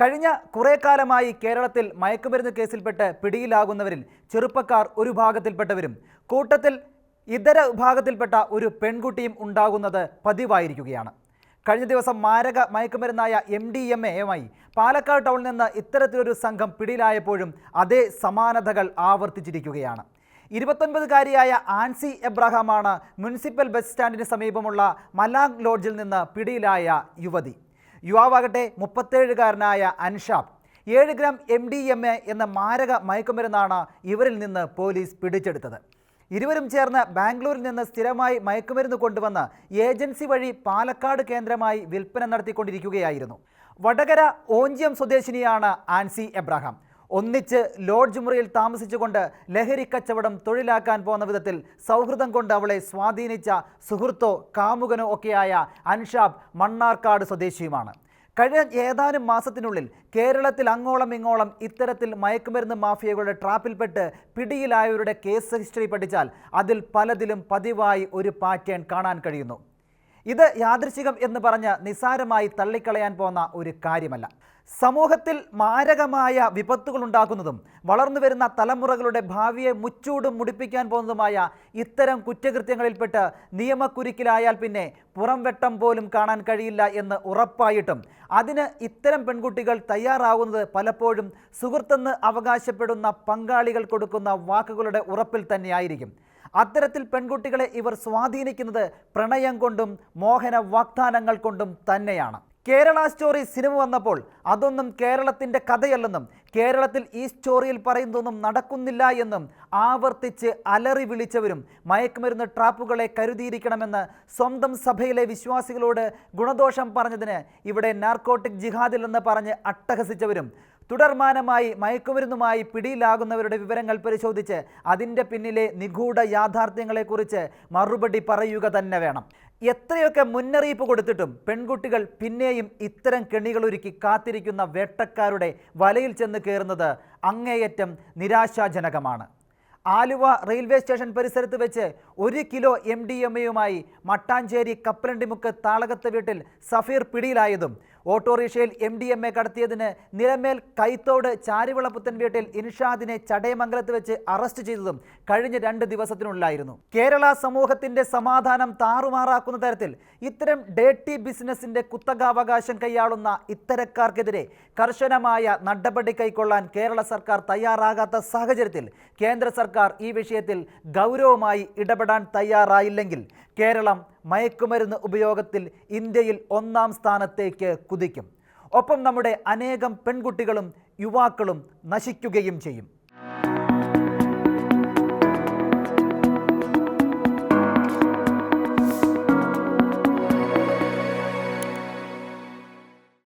കഴിഞ്ഞ കുറേ കാലമായി കേരളത്തിൽ മയക്കുമരുന്ന് കേസിൽപ്പെട്ട് പിടിയിലാകുന്നവരിൽ ചെറുപ്പക്കാർ ഒരു ഭാഗത്തിൽപ്പെട്ടവരും കൂട്ടത്തിൽ ഇതര വിഭാഗത്തിൽപ്പെട്ട ഒരു പെൺകുട്ടിയും ഉണ്ടാകുന്നത് പതിവായിരിക്കുകയാണ്. കഴിഞ്ഞ ദിവസം മാരക മയക്കുമരുന്നായ എം ഡി എം എയുമായി പാലക്കാട് ടൗണിൽ നിന്ന് ഇത്തരത്തിലൊരു സംഘം പിടിയിലായപ്പോഴും അതേ സമാനതകൾ ആവർത്തിച്ചിരിക്കുകയാണ്. ഇരുപത്തൊൻപതുകാരിയായ ആൻസി എബ്രഹാമാണ് മുനിസിപ്പൽ ബസ് സ്റ്റാൻഡിന് സമീപമുള്ള മലാങ് ലോഡ്ജിൽ നിന്ന് പിടിയിലായ യുവതി. യുവാവാകട്ടെ മുപ്പത്തേഴുകാരനായ അൻഷാബ്. ഏഴ് gram M D M A എന്ന മാരക മയക്കുമരുന്നാണ് ഇവരിൽ നിന്ന് പോലീസ് പിടിച്ചെടുത്തത്. ഇരുവരും ചേർന്ന് ബാംഗ്ലൂരിൽ നിന്ന് സ്ഥിരമായി മയക്കുമരുന്ന് കൊണ്ടുവന്ന് ഏജൻസി വഴി പാലക്കാട് കേന്ദ്രമായി വിൽപ്പന നടത്തിക്കൊണ്ടിരിക്കുകയായിരുന്നു. വടകര ഓഞ്ചിയം സ്വദേശിനിയാണ് ആൻസി എബ്രഹാം. ഒന്നിച്ച് ലോഡ്ജ് മുറിയിൽ താമസിച്ചുകൊണ്ട് ലഹരി കച്ചവടം തൊഴിലാക്കാൻ പോകുന്ന വിധത്തിൽ സൗഹൃദം കൊണ്ട് അവളെ സ്വാധീനിച്ച സുഹൃത്തോ കാമുകനോ ഒക്കെയായ അൻഷാബ് മണ്ണാർക്കാട് സ്വദേശിയുമാണ്. കഴിഞ്ഞ ഏതാനും മാസത്തിനുള്ളിൽ കേരളത്തിൽ അങ്ങോളം ഇങ്ങോളം ഇത്തരത്തിൽ മയക്കുമരുന്ന് മാഫിയകളുടെ ട്രാപ്പിൽപ്പെട്ട് പിടിയിലായവരുടെ കേസ് ഹിസ്റ്ററി പഠിച്ചാൽ അതിൽ പലതിലും പതിവായി ഒരു പാറ്റേൺ കാണാൻ കഴിയുന്നു. ഇത് യാദൃശികം എന്ന് പറഞ്ഞ് നിസാരമായി തള്ളിക്കളയാൻ പോന്ന ഒരു കാര്യമല്ല. സമൂഹത്തിൽ മാരകമായ വിപത്തുകൾ ഉണ്ടാക്കുന്നതും വളർന്നു വരുന്ന തലമുറകളുടെ ഭാവിയെ മുച്ചൂടും മുടിപ്പിക്കാൻ പോകുന്നതുമായ ഇത്തരം കുറ്റകൃത്യങ്ങളിൽപ്പെട്ട് നിയമക്കുരുക്കിലായാൽ പിന്നെ പുറംവെട്ടം പോലും കാണാൻ കഴിയില്ല എന്ന് ഉറപ്പായിട്ടും അതിന് ഇത്തരം പെൺകുട്ടികൾ തയ്യാറാവുന്നത് പലപ്പോഴും സുഹൃത്തെന്ന് അവകാശപ്പെടുന്ന പങ്കാളികൾ കൊടുക്കുന്ന വാക്കുകളുടെ ഉറപ്പിൽ തന്നെയായിരിക്കും. അത്തരത്തിൽ പെൺകുട്ടികളെ ഇവർ സ്വാധീനിക്കുന്നത് പ്രണയം കൊണ്ടും മോഹന വാഗ്ദാനങ്ങൾ കൊണ്ടും തന്നെയാണ്. കേരള സ്റ്റോറി സിനിമ വന്നപ്പോൾ അതൊന്നും കേരളത്തിന്റെ കഥയല്ലെന്നും കേരളത്തിൽ ഈ സ്റ്റോറിയിൽ പറയുന്നതൊന്നും നടക്കുന്നില്ല എന്നും ആവർത്തിച്ച് അലറി വിളിച്ചവരും മയക്കുമരുന്ന് ട്രാപ്പുകളെ കരുതിയിരിക്കണമെന്ന് സ്വന്തം സഭയിലെ വിശ്വാസികളോട് ഗുണദോഷം പറഞ്ഞതിന് ഇവിടെ നാർക്കോട്ടിക് ജിഹാദിൽ എന്ന് പറഞ്ഞ് അട്ടഹസിച്ചവരും തുടർമാനമായി മയക്കുമരുന്നുമായി പിടിയിലാകുന്നവരുടെ വിവരങ്ങൾ പരിശോധിച്ച് അതിന്റെ പിന്നിലെ നിഗൂഢ യാഥാർത്ഥ്യങ്ങളെക്കുറിച്ച് മറുപടി പറയുക തന്നെ വേണം. എത്രയൊക്കെ മുന്നറിയിപ്പ് കൊടുത്തിട്ടും പെൺകുട്ടികൾ പിന്നെയും ഇത്തരം കെണികളൊരുക്കി കാത്തിരിക്കുന്ന വേട്ടക്കാരുടെ വലയിൽ ചെന്ന് കയറുന്നത് അങ്ങേയറ്റം നിരാശാജനകമാണ്. ആലുവ റെയിൽവേ സ്റ്റേഷൻ പരിസരത്ത് വെച്ച് ഒരു കിലോ എം ഡി എം എയുമായി മട്ടാഞ്ചേരി കപ്പലണ്ടിമുക്ക് താളകത്ത് വീട്ടിൽ സഫീർ പിടിയിലായതും ഓട്ടോറിക്ഷയിൽ എം ഡി എം എ കടത്തിയതിന് നിലമേൽ കൈത്തോട് ചാരിവിളപ്പുത്തൻ വീട്ടിൽ ഇൻഷാദിനെ ചടയമംഗലത്ത് വെച്ച് അറസ്റ്റ് ചെയ്തതും കഴിഞ്ഞ രണ്ട് ദിവസത്തിനുള്ളിലായിരുന്നു. കേരള സമൂഹത്തിന്റെ സമാധാനം താറുമാറാക്കുന്ന തരത്തിൽ ഇത്തരം ഡേട്ടി ബിസിനസിന്റെ കുത്തകാവകാശം കൈയാളുന്ന ഇത്തരക്കാർക്കെതിരെ കർശനമായ നടപടി കൈക്കൊള്ളാൻ കേരള സർക്കാർ തയ്യാറാകാത്ത സാഹചര്യത്തിൽ കേന്ദ്ര സർക്കാർ ഈ വിഷയത്തിൽ ഗൗരവമായി ഇടപെടാൻ തയ്യാറായില്ലെങ്കിൽ കേരളം മയക്കുമരുന്ന് ഉപയോഗത്തിൽ ഇന്ത്യയിൽ ഒന്നാം സ്ഥാനത്തേക്ക് കുതിക്കും. ഒപ്പം നമ്മുടെ അനേകം പെൺകുട്ടികളും യുവാക്കളും നശിക്കുകയും ചെയ്യും.